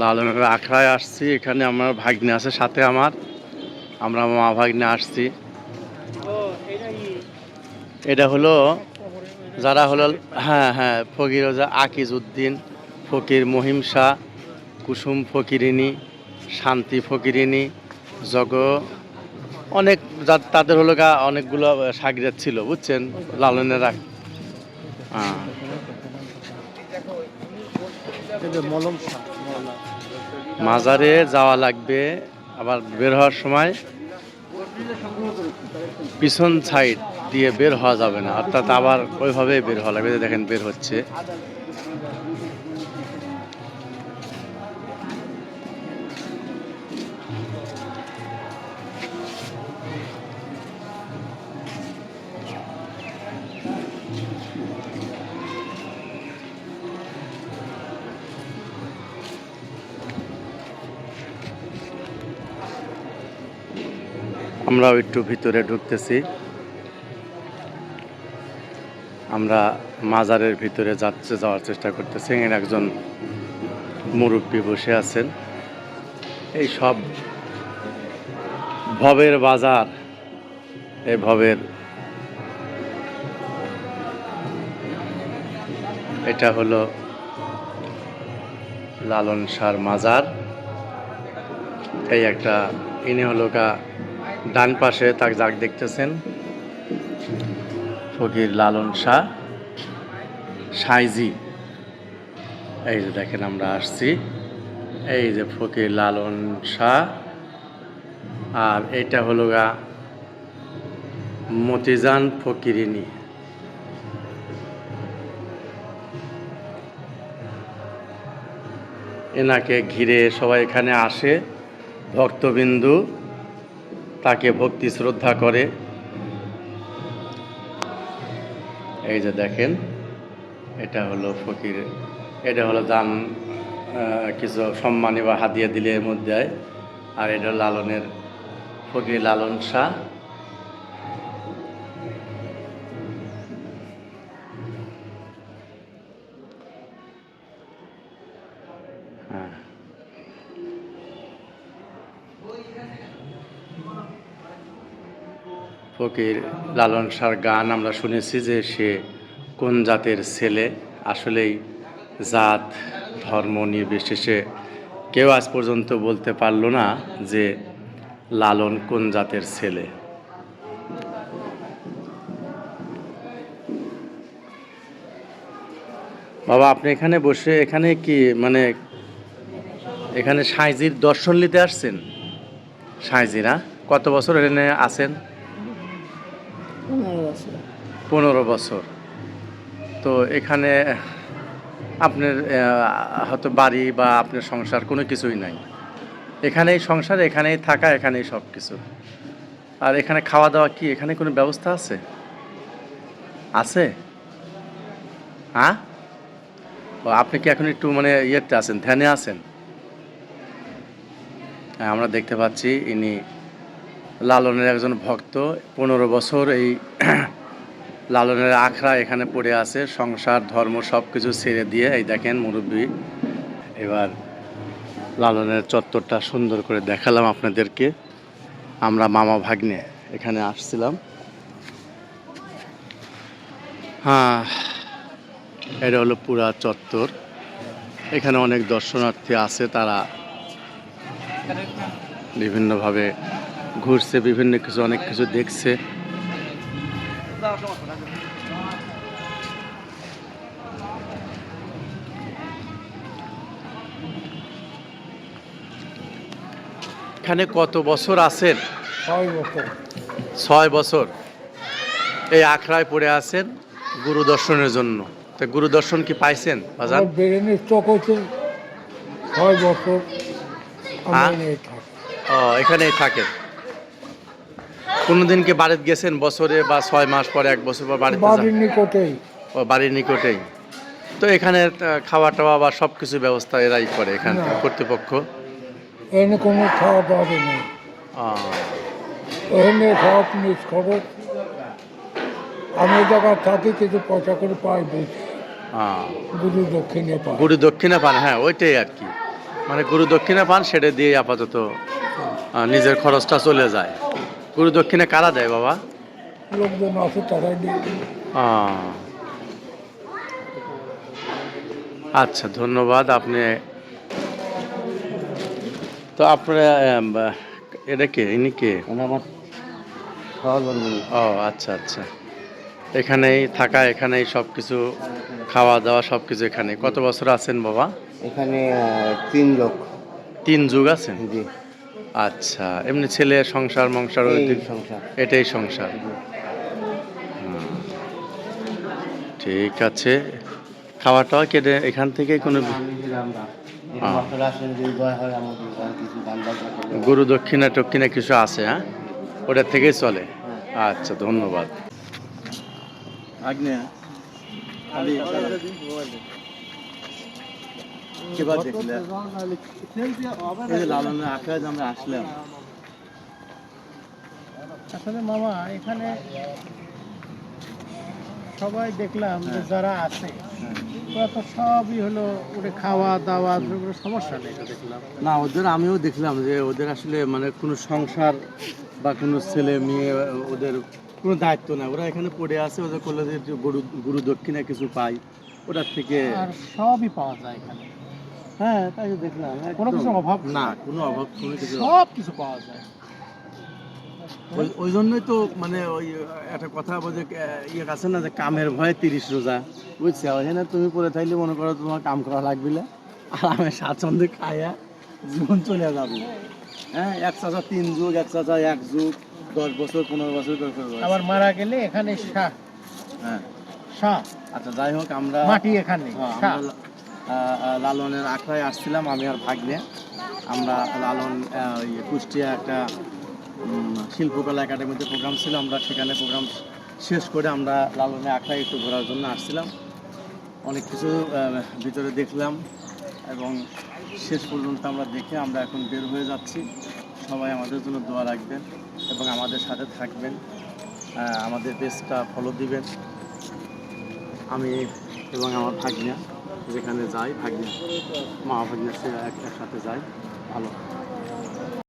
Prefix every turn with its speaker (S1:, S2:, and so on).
S1: লালনের আখড়ায় আসছি, এখানে আমার ভাগ্নে আছে সাথে আমার। আমরা মা ভাগ্নে আসছি। এটা হলো যারা হলো হ্যাঁ হ্যাঁ ফকির ওজা আকিজ উদ্দিন, ফকির মহিম শাহ, কুসুম ফকিরিনী, শান্তি ফকিরিনী, জগ, অনেক তাদের হলো গা অনেকগুলো সাগরের ছিল, বুঝছেন? লালনের আখ হ্যাঁ। মাজারে যাওয়া লাগবে, আবার বের হওয়ার সময় পিছন সাইড দিয়ে বের হওয়া যাবে না। অর্থাৎ আবার ওইভাবে বের হওয়া লাগবে দেখেন বের হচ্ছে। আমরাও একটু ভিতরে ঢুকতেছি। আমরা মাজারের ভিতরে যাচ্ছে, যাওয়ার চেষ্টা করতেছি। এখানে একজন মুরব্বী বসে আছেন। এই সব ভবের বাজার, এই ভবের এটা হলো লালন সার মাজার। এই একটা, ইনি হলো কা ডান পাশে তাকে যাক দেখতেছেন। ফকির লালন শাহ, সাইজি। এই যে দেখেন আমরা আসছি। এই যে ফকির লালন শাহ। আর এটা হলো গা মতিজান ফকিরিনী। এনাকে ঘিরে সবাই এখানে আসে, ভক্তবিন্দু। তাকে ভক্তি শ্রদ্ধা করে। এই যে দেখেন, এটা হলো ফকির, এটা হলো দান কিছু সম্মানী বা হাদিয়া দিলে এর মধ্যে, আর এটা লালনের, ফকির লালন শাহ। ফকির লালন সার গান আমরা শুনেছি যে সে কোন জাতের ছেলে? আসলেই জাত, ধর্ম নির্বিশেষে কেউ আজ পর্যন্ত বলতে পারল না যে লালন কোন জাতের ছেলে। বাবা, আপনি এখানে বসে এখানে কি মানে এখানে সাঁইজির দর্শন নিতে আসছেন? সাঁইজিরা, কত বছর এখানে আছেন? পনেরো বছর। তো এখানে আপনার হয়তো বাড়ি বা আপনার সংসার কোনো কিছুই নাই। এখানেই সংসার, এখানেই থাকা, এখানেই সব কিছু আর এখানে খাওয়া দাওয়া কি, এখানে কোনো ব্যবস্থা আছে? আছে? হ্যাঁ? ও, আপনি কি এখন একটু মানে ইয়েতে আছেন, ধ্যানে আছেন? হ্যাঁ আমরা দেখতে পাচ্ছি ইনি লালনের একজন ভক্ত, পনেরো বছর এই লালনের আখড়া এখানে পড়ে আছে, সংসার, ধর্ম সব কিছু ছেড়ে দিয়ে। এই দেখেন মুরব্বী, এবার লালনের চত্বরটা সুন্দর করে দেখালাম আপনাদেরকে। আমরা মামা ভাগ্নে এখানে আসছিলাম। হ্যাঁ এটা হলো পুরা চত্বর। এখানে অনেক দর্শনার্থী আছে, তারা বিভিন্নভাবে ঘুরছে বিভিন্ন কিছু অনেক কিছু দেখছে। এখানে কত বছর আছেন?
S2: ছয় বছর।
S1: এই আখড়ায় পড়ে আছেন গুরু দর্শনের জন্য। তা গুরু দর্শন কি পাইছেন
S2: ব্রেনের স্ট্রোক হচ্ছে ছয় বছর।
S1: ও এখানেই থাকেন। কোনোদিন কি বাড়িতে গেছেন বছরে বা ছয় মাস পরে এক বছর পর বাড়িতে
S2: বাড়ির নিকটেই।
S1: ও বাড়ির নিকটেই। তো এখানে খাওয়া টাওয়া বা সব কিছু ব্যবস্থা এরাই করে এখানে কর্তৃপক্ষ?
S2: এনে কোনো খাওয়া দাওয়া নেই। এনে সব নিজ খরচ আমি জায়গায় থাকি কিছু পয়সা করে পাই
S1: আহ।
S2: গুরু দক্ষিণে পাই
S1: গুরু দক্ষিণা পান হ্যাঁ ওইটাই আর কি। মানে গুরু দক্ষিণা পান সেটা দিয়ে আপাতত নিজের খরচটা চলে যায়। গুরু দক্ষিণা কারা দেয় বাবা?
S2: লোকজন আছে তারাই
S1: আচ্ছা ধন্যবাদ আপনি। তো আপনারা এটা কে? ইনি কে?
S3: আমার
S1: ও আচ্ছা আচ্ছা। এখানেই থাকা এখানেই সব কিছু খাওয়া দাওয়া সব কিছু এখানে। কত বছর আছেন বাবা?
S3: এখানে তিন লোক
S1: তিন যুগ আছেন?
S3: জি।
S1: আচ্ছা এমনি ছেলে সংসার মংসার
S3: সংসার।
S1: এটাই সংসার। ঠিক আছে। খাওয়া টাওয়া কেটে এখান থেকে কোনো হ্যাঁ।
S3: হয়
S1: গুরু দক্ষিণা টক্ষিণা কিছু আছে হ্যাঁ? ওটা থেকেই চলে। আচ্ছা ধন্যবাদ। আগ্নেয়। কিবার দেখলে লালনের আখড়ায় আমরা আসলাম।
S4: আসলে মামা এখানে সবাই দেখলাম যে যারা আছে ওরা তো সবই হলো খাওয়া দাওয়া কোনো সমস্যা নেই দেখলাম।
S1: না ওদের আমিও দেখলাম যে ওদের আসলে মানে কোনো সংসার বা কোনো ছেলে মেয়ে ওদের কোনো দায়িত্ব না ওরা এখানে পড়ে আছে ওদের করলে যে একটু গরু গুরু দক্ষিণা কিছু পাই ওটার থেকে
S4: আর সবই পাওয়া যায় এখানে।
S1: হ্যাঁ তাই তো দেখলাম।
S4: কোনো
S1: একদম।
S4: অভাব
S1: না কোনো অভাব কোনো কিছু
S4: সব কিছু পাওয়া যায়।
S1: ওই- ওই জন্যই তো মানে ওই একটা কথা বলছে ইয়ে আছে না যে কামের ভয়ে তিরিশ রোজা। বুঝছি? ওখানে তুমি পরে থাকলে মনে করো তোমার কাম করা লাগবে না। আর আমি স্বাচ্ছন্দ্যে খাইয়া জীবন চলে যাবে। হ্যাঁ এক চাচা তিন যুগ এক চাচা এক যুগ দশ বছর পনেরো বছর
S4: আবার মারা গেলে এখানে শাহ
S1: হ্যাঁ।
S4: শাহ।
S1: আচ্ছা যাই হোক আমরা
S4: মাটি এখানে।
S1: হ্যাঁ,
S4: শাহ।
S1: লালনের আখড়ায় আসছিলাম আমি আর ভাগ্নে। আমরা লালন ওই কুষ্টিয়া একটা শিল্পকলা একাডেমিতে প্রোগ্রাম ছিল। আমরা সেখানে প্রোগ্রাম শেষ করে আমরা লালনের আখড়ায় একটু ঘোরার জন্য আসছিলাম। অনেক কিছু ভিতরে দেখলাম এবং শেষ পর্যন্ত আমরা দেখে আমরা এখন বের হয়ে যাচ্ছি। সবাই আমাদের জন্য দোয়া রাখবেন এবং আমাদের সাথে থাকবেন। আমাদের পেজটা ফলো দিবেন। আমি এবং আমার ভাগ্না। যেখানে যাই ভাগ্নে মা ভাগ্না এক- একসাথে যাই ভালো।